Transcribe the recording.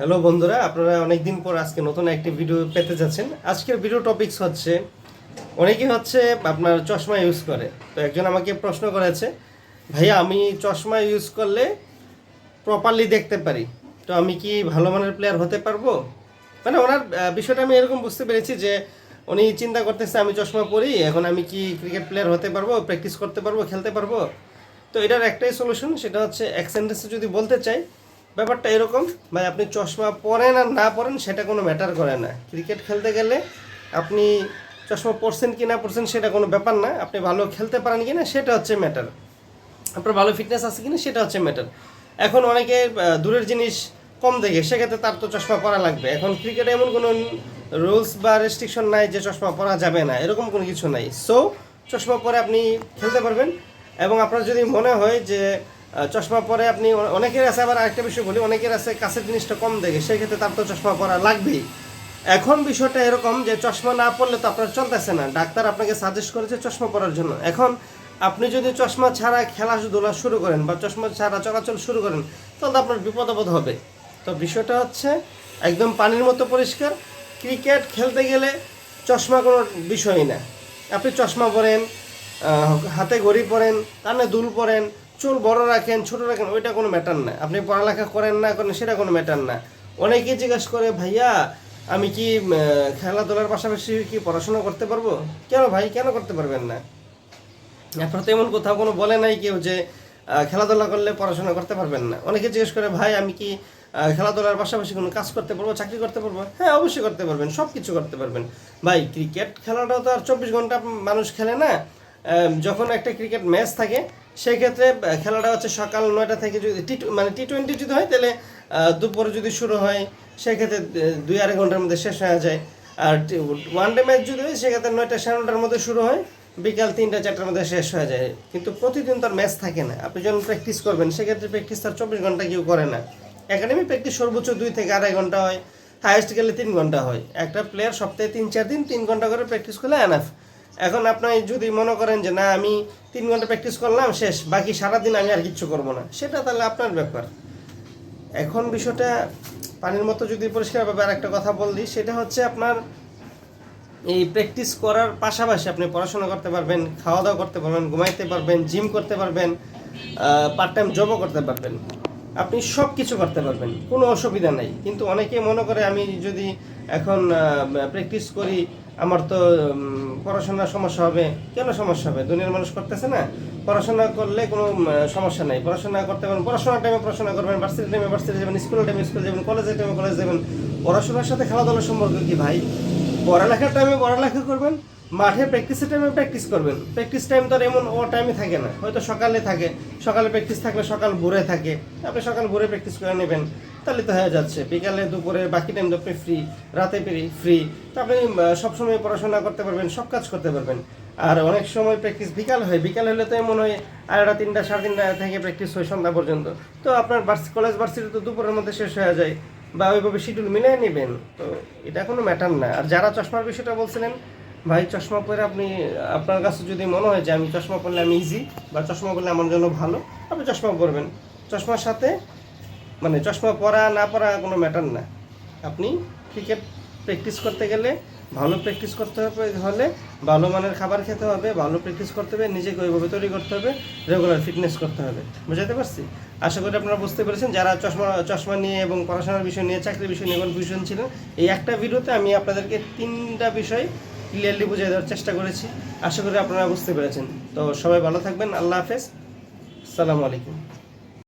Hello বন্ধুরা, আপনারা অনেকদিন পর আজকে নতুন একটি ভিডিও পেতে যাচ্ছেন। আজকের ভিডিও টপিকস হচ্ছে, অনেকেই হচ্ছে আপনার চশমা ইউজ করে। তো একজন আমাকে প্রশ্ন করেছে, ভাইয়া, আমি চশমা ইউজ করলে প্রপারলি দেখতে পারি? তো আমি কি ভালো মানের প্লেয়ার হতে পারব? মানে ওনার বিষয়টা আমি এরকম বুঝতে পেরেছি যে উনি চিন্তা করতেছে, আমি চশমা পরি, এখন আমি কি ক্রিকেট প্লেয়ার হতে পারব প্র্যাকটিস করতে পারব, খেলতে পারব? তো এটার একটাই সলিউশন সেটা হচ্ছে এক সেন্টেন্সে যদি বলতে চাই ব্যাপারটা এরকম ভাই আপনি চশমা পরেন আর না পরেন সেটা কোনো ম্যাটার করে না। ক্রিকেট খেলতে গেলে আপনি চশমা পরছেন কি না পরছেন সেটা কোনো ব্যাপার না, আপনি ভালো খেলতে পারেন কি না সেটা হচ্ছে ম্যাটার আপনার ভালো ফিটনেস আছে কি না সেটা হচ্ছে ম্যাটার এখন অনেকে দূরের জিনিস কম দেখে, সেক্ষেত্রে তার তো চশমা পরা লাগবে। এখন ক্রিকেটে এমন কোনো রুলস বা রেস্ট্রিকশন নাই যে চশমা পরা যাবে না, এরকম কোনো কিছু নাই। সো চশমা পরে আপনি খেলতে পারবেন এবং আপনার যদি মনে হয় যে চশমা পরে আপনি অনেকের আছে, আবার আরেকটা বিষয় বলি, অনেকের আছে কাছের জিনিসটা কম দেখে সেই ক্ষেত্রে তার তো চশমা পরা লাগবেই। এখন বিষয়টা এরকম যে চশমা না পরলে তো আপনার চলতেছে না। ডাক্তার আপনাকে সাজেস্ট করেছে চশমা পরার জন্য। এখন আপনি যদি চশমা ছাড়া খেলাধুলা শুরু করেন বা চশমা ছাড়া চলাচল শুরু করেন, তাহলে আপনার বিপদাপদ হবে। তো বিষয়টা হচ্ছে, একদম পানির মতো পরিষ্কার। ক্রিকেট খেলতে গেলে চশমা কোনো বিষয়ই না। আপনি চশমা পরেন হাতে ঘড়ি পরেন, কানে দুল পরেন চুল বড় রাখেন, ছোট রাখেন, ওইটা কোনো ম্যাটার না। আপনি পড়ালেখা করেন না, করেন, সেটা কোনো ম্যাটার না। অনেকেই জিজ্ঞেস করে, ভাইয়া, আমি কি খেলাধুলার পাশাপাশি কি পড়াশোনা করতে পারব? কেন ভাই, কেন করতে পারবেন না? আপনার তো এমন কোথাও কোনো বলে নাই কেউ যে খেলাধুলা করলে পড়াশোনা করতে পারবেন না। অনেকে জিজ্ঞেস করে, ভাই, আমি কি খেলাধুলার পাশাপাশি কোনো কাজ করতে পারব, চাকরি করতে পারব? হ্যাঁ অবশ্যই করতে পারবেন সব কিছু করতে পারবেন। ভাই ক্রিকেট খেলাটাও তো আর চব্বিশ ঘণ্টা মানুষ খেলে না? যখন একটা ক্রিকেট ম্যাচ থাকে সেই ক্ষেত্রে খেলাটা হচ্ছে সকাল নয়টা থেকে যদি টি মানে টি টোয়েন্টি যদি হয়, তাহলে দুপুরে যদি শুরু হয়, সেক্ষেত্রে দুই আড়াই ঘণ্টার মধ্যে শেষ হয়ে যায়। আর ওয়ান ডে ম্যাচ যদি হয়, সেক্ষেত্রে নয়টা সাড়ে নটার মধ্যে শুরু হয়, বিকাল তিনটা, চারটার মধ্যে শেষ হয়ে যায়। কিন্তু প্রতিদিন তার ম্যাচ থাকে না। আপনি যখন প্র্যাকটিস করবেন, সেক্ষেত্রে প্র্যাকটিস তার চব্বিশ ঘণ্টা কেউ করে না। একাডেমি প্র্যাকটিস সর্বোচ্চ দুই থেকে আড়াই ঘণ্টা হয় হায়েস্ট গেলে তিন ঘণ্টা হয়। একটা প্লেয়ার সপ্তাহে তিন, চার দিন, তিন ঘণ্টা করে প্র্যাকটিস করলে এনাফ এখন আপনি যদি মনে করেন যে না, আমি তিন ঘণ্টা প্র্যাকটিস করলাম, শেষ, বাকি সারাদিন আমি আর কিচ্ছু করব না, সেটা তাহলে আপনার ব্যাপার। এখন বিষয়টা পানির মতো যদি পরিষ্কার পরিষ্কারভাবে আর একটা কথা বল, সেটা হচ্ছে আপনার এই প্র্যাকটিস করার পাশাপাশি আপনি পড়াশোনা করতে পারবেন খাওয়া দাওয়া করতে পারবেন, ঘুমাইতে পারবেন জিম করতে পারবেন পার্ট টাইম জবও করতে পারবেন। আপনি সব কিছু করতে পারবেন, কোনো অসুবিধা নাই। কিন্তু অনেকে মনে করে আমি যদি এখন প্র্যাকটিস করি আমার তো পড়াশোনার সমস্যা হবে। কেন সমস্যা হবে? দুনিয়ার মানুষ করতেছে না। পড়াশোনা করলে কোনো সমস্যা নেই। পড়াশোনা করতে পারেন পড়াশোনার টাইমে পড়াশোনা করবেন ভার্সিটি টাইমে ভার্সিটি যাবেন স্কুলের টাইমে স্কুল যাবেন কলেজের টাইমে কলেজ যাবেন। পড়াশোনার সাথে খেলাধুলার সম্পর্ক কি ভাই? পড়ালেখার টাইমে পড়ালেখা করবেন, মাঠে প্র্যাকটিসের টাইমে প্র্যাকটিস করবেন। প্র্যাকটিস টাইম তো এমন ও টাইমে থাকে না। হয়তো সকালে থাকে, সকালে প্র্যাকটিস থাকলে সকাল ভোরে থাকে। আপনি সকাল ভোরে প্র্যাকটিস করে নেবেন। তাহলে তো হয়ে যাচ্ছে। বিকালে দুপুরে বাকি টাইম আপনি ফ্রি রাতে পেরি ফ্রি তো আপনি সবসময় পড়াশোনা করতে পারবেন, সব কাজ করতে পারবেন। আর অনেক সময় প্র্যাকটিস বিকাল হয়। বিকাল হলে তো এমন হয়, আড়াইটা, তিনটা, সাড়ে তিনটা থেকে প্র্যাকটিস হয় সন্ধ্যা পর্যন্ত। তো আপনার কলেজ ভার্সিটি তো দুপুরের মধ্যে শেষ হয়ে যায়। বা ওইভাবে শিডিউল মিলিয়ে নেবেন। তো এটা কোনো ম্যাটার না। আর যারা চশমার বিষয়টা বলছিলেন, ভাই, চশমা পরে আপনি, আপনার কাছে যদি মনে হয় যে আমি চশমা পরলে আমি ইজি বা চশমা পরলে আমার জন্য ভালো, আপনি চশমা পরবেন। চশমার সাথে মানে চশমা পরা, না পরা কোনো ম্যাটার না। আপনি ক্রিকেট প্র্যাকটিস করতে গেলে ভালো প্র্যাকটিস করতে হবে হলে, ভালো মানের খাবার খেতে হবে, ভালো প্র্যাকটিস করতে হবে, নিজেকে ওইভাবে তৈরি করতে হবে রেগুলার ফিটনেস করতে হবে। বুঝাতে পারছি? আশা করি আপনারা বুঝতে পেরেছেন। যারা চশমা চশমা নিয়ে এবং পড়াশোনার বিষয় নিয়ে, চাকরির বিষয় নিয়ে কনফিউশন ছিলেন, এই একটা ভিডিওতে আমি আপনাদেরকে তিনটা বিষয় ক্লিয়ারলি বুঝিয়ে দেওয়ার চেষ্টা করেছি। আশা করি আপনারা বুঝতে পেরেছেন। তো সবাই ভালো থাকবেন। আল্লাহ হাফেজ। আসসালামু আলাইকুম।